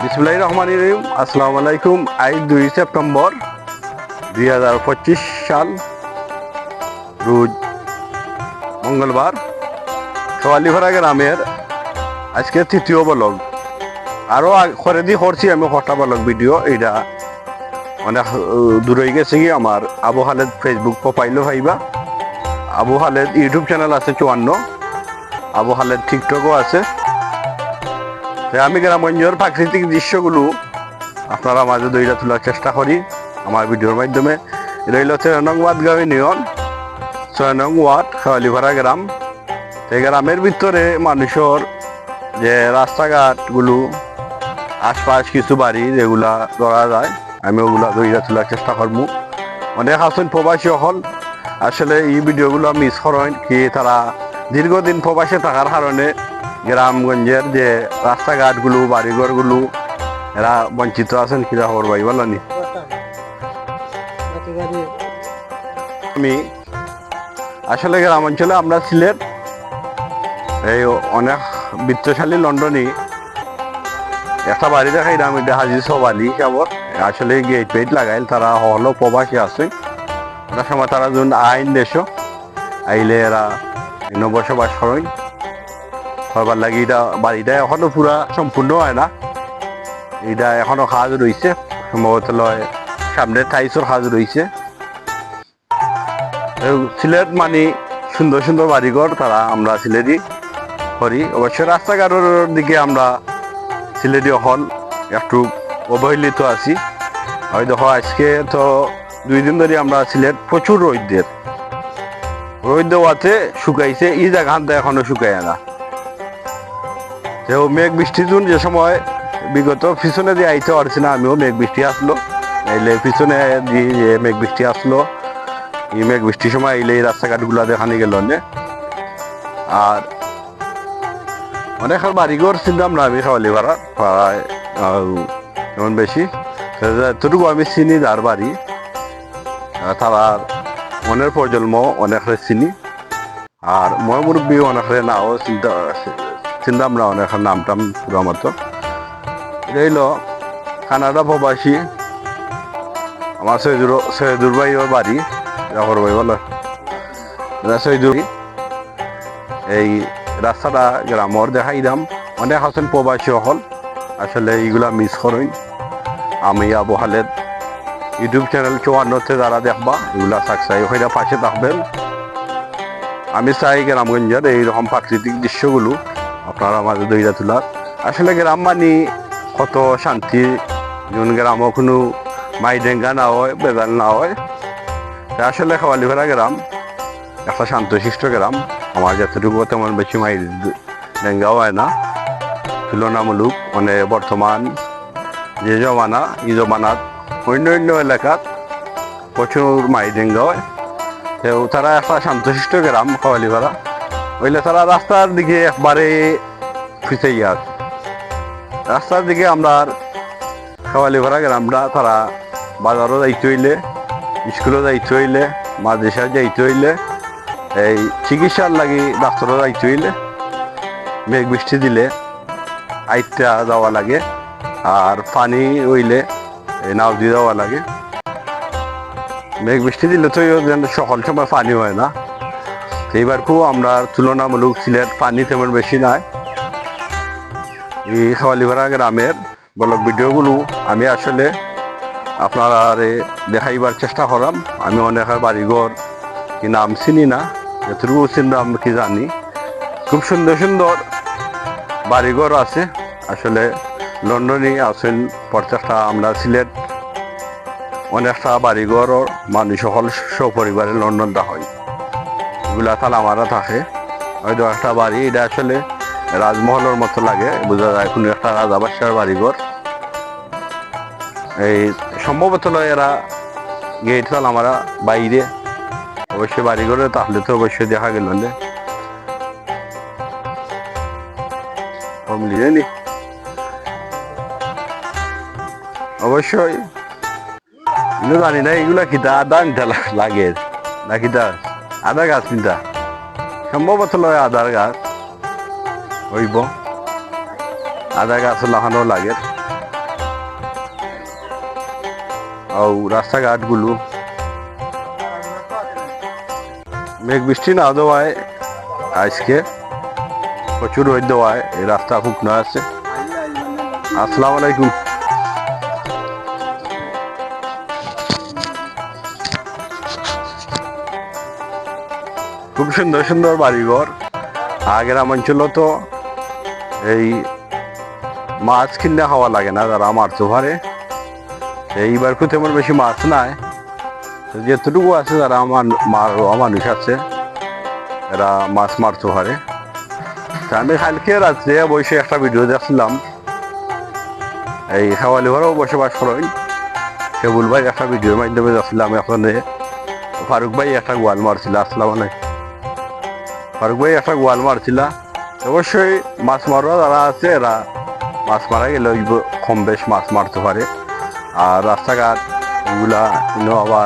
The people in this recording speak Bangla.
বিসমুল্লাহ রহমান রহিম। আসসালামু আলাইকুম। আজ দুই সেপ্টেম্বর দুই হাজার পঁচিশ সাল রোজ মঙ্গলবার সোয়ালিভরা গ্রামের আজকে তৃতীয় বলক আরও করে দিয়ে করছি আমি কটা বলক ভিডিও অনেক আহ, দূরে গেছে কি আমার আবু হালেদ ফেসবুক প্রোফাইলও পাইবা আবু হালেদ ইউটিউব চ্যানেল আছে চুয়ান্ন আবু হালেদ টিকটকও আছে। আমি গ্রামগঞ্জের প্রাকৃতিক দৃশ্যগুলো আপনারা মাঝে দইটা তোলার চেষ্টা করি আমার ভিডিওর মাধ্যমে। রইল ছয় নং ওয়ার্ড নিয়ন। ছয় নং ওয়ার্ড খাওয়ালিভাড়া গ্রাম এই গ্রামের ভিতরে মানুষের যে রাস্তাঘাটগুলো, আশপাশ কিছু বাড়ি যেগুলা ধরা যায়, আমি ওগুলা দইটা তোলার চেষ্টা করব। অনেক আছেন প্রবাসী হল আসলে এই ভিডিওগুলো মিস করেন কি তারা দীর্ঘদিন প্রবাসে থাকার কারণে গ্রামগঞ্জের যে রাস্তাঘাটগুলো, বাড়িঘরগুলো, এরা বঞ্চিত আছেন কিরা খবর ভাই বলনি আমি আসলে গ্রাম অঞ্চলে আমরা সিলেট, এই অনেক বিত্তশালী লন্ডনই একটা বাড়ি দেখাই দেখাইলাম এটা হাজির সবালি কেবল আসলে গেট পেট লাগাইল, তারা হলো প্রবাসী আছে। ওটার সময় তারা যখন আইন দেশ, আইলে এরা বসবাস করেন। করবার লাগে এটা বাড়িটা এখনও পুরা সম্পূর্ণ হয় না। এটা এখনও কাজ রয়েছে সম্ভবত লয় সামনে টাইসের কাজ রয়েছে সিলেট মানে সুন্দর সুন্দর বাড়িঘর, তারা আমরা সিলেটই করি। অবশ্য রাস্তাঘাটের দিকে আমরা সিলেটি হল একটু অবহেলিত আছি। ওই দেখো আজকে তো দুই দিন ধরে আমরা সিলেট প্রচুর রোদ্দের রোদ দেওয়াতে শুকাইছে, এই জায়গাটা এখনও শুকায় না। তো মেঘ বৃষ্টি জুন যে সময় বিগত পিছনে দিয়ে আইতে পারছি না আমিও মেঘ বৃষ্টি আসলো। এলে পিছনে দিয়ে মেঘ বৃষ্টি আসলো এই মেঘ বৃষ্টির সময় এলে এই রাস্তাঘাটগুলো দেখানি গেল নে। আর অনেক বাড়িঘর চিনতাম না আমি খাওয়ালি ভাড়া আহ, বেশি। এতটুকু আমি চিনি যার বাড়ি। তার মনের প্রজন্ম অনেকরে চিনি। আর মই মুরব্বী অনেকরে নাও চিন্তা চিন্তাম না অনেক নাম টাম পুরা মতো রইল কানাডা প্রবাসী আমার সৈদুর সৈদুর ভাইয়ের বাড়ি, জাফর ভাই বলো। সৈদুর এই রাস্তাটা গ্রামর দেখাইলাম। অনেক আছেন প্রবাসী হল আসলে এইগুলা মিস করেন। আমি আবু ইউটিউব চ্যানেল চুয়ান্নতে যারা দেখবা, এগুলা সাকসাই হয়ে পাশে থাকবেন। আমি চাই গ্রামগঞ্জের এইরকম প্রাকৃতিক দৃশ্যগুলো আপনারা মাঝে দইরা তোলার আসলে গ্রাম মানে কত শান্তি যেমন গ্রামও কোনো মাই ডেঙ্গা না হয় বেদাল না হয়। আসলে খাওয়ালিভেড়া গ্রাম, একটা শান্তশিষ্ট গ্রাম। আমার যতটুকু তেমন বেশি মাই ডেঙ্গাও হয় না। তুলনামূলক মানে বর্তমান যে জমানা, এই জমানাত অন্য অন্য এলাকাত প্রচুর মাই ডেঙ্গা হয়। তারা একটা শান্তশিষ্ট গ্রাম খাওয়ালিপাড়া ওইলে তারা রাস্তার দিকে একবারে ফিসে আছে রাস্তার দিকে আমরা খাওয়ালিপাড়া গ্রামটা তারা বাজারও যাইতে হইলে, স্কুলও যাইতে হইলে মাদ্রাসা যাইতে হইলে, এই চিকিৎসার লাগি ডাক্তারও যাইতে হইলে, মেঘ বৃষ্টি দিলে আইটা যাওয়া লাগে, আর পানি হইলে নাও দিয়ে যাওয়া লাগে। মেঘ বৃষ্টি দিলে তো সকল সময় পানি হয় না। এইবার খুব আমরা তুলনামূলক সিলেট পানি তেমন বেশি নাই। এই খাওয়ালিপাড়া গ্রামের ব্লগ ভিডিওগুলো আমি আসলে আপনারা দেখাইবার চেষ্টা করাম। আমি অনেকের বাড়িঘর কি নাম চিনি না, এতটুকু চিনলাম কি জানি। খুব সুন্দর সুন্দর বাড়িঘর আছে। আসলে লন্ডনে আছেন প্রত্যেকটা আমরা সিলেট অনেকটা বাড়িঘর মানুষ সকল সপরিবারে লন্ডনটা হয়। এগুলা তাহলে আমারা থাকে। হয়তো একটা বাড়ি, এটা আসলে রাজমহলের মতো লাগে, বোঝা যায় কোনো একটা রাজাবাসার বাড়িঘর। এই সম্ভবত এরা গেট তাল আমরা বাইরে। অবশ্যই বাড়িঘরে, তাহলে তো অবশ্যই দেখা গেল না। অবশ্যই। জানি না, এগুলা কিতা আদা নিতে লাগে না কিতা আদা গাছ তিনটা। সম্ভবত লয় আদার গাছ হইব। আদা গাছ লাগানো লাগে। আর রাস্তাঘাটগুলো। মেঘ বৃষ্টি না দেওয়ায় আজকে প্রচুর হয়ে দেওয়ায়, এই রাস্তা খুব না আছে। আসসালামু আলাইকুম। খুব সুন্দর সুন্দর বাড়িঘর। আগের অঞ্চল তো এই মাছ কিনলে খাওয়া লাগে না, যারা মারতে পারে এইবার খুব তেমন বেশি মাছ নাই। যেতটুকু আছে যারা আমার মানুষ আছে, এরা মাছ মারতে পারে আমি কালকে রাত্রে বসে একটা ভিডিও দেখছিলাম। এই হাওয়ালি ঘরেও বসবাস করেন। কেবুল ভাই একটা ভিডিওর মাধ্যমে দেখছিলাম। এখন ফারুক ভাই একটা গোয়াল মারছিল আসসালাম আলাইকুম ভাই একটা গোয়াল মারছিল। অবশ্যই মাছ মারা যারা আছে এরা মাছ মারা গেলে কম বেশ মাছ মারতে পারে। আর রাস্তাঘাট এগুলা আবার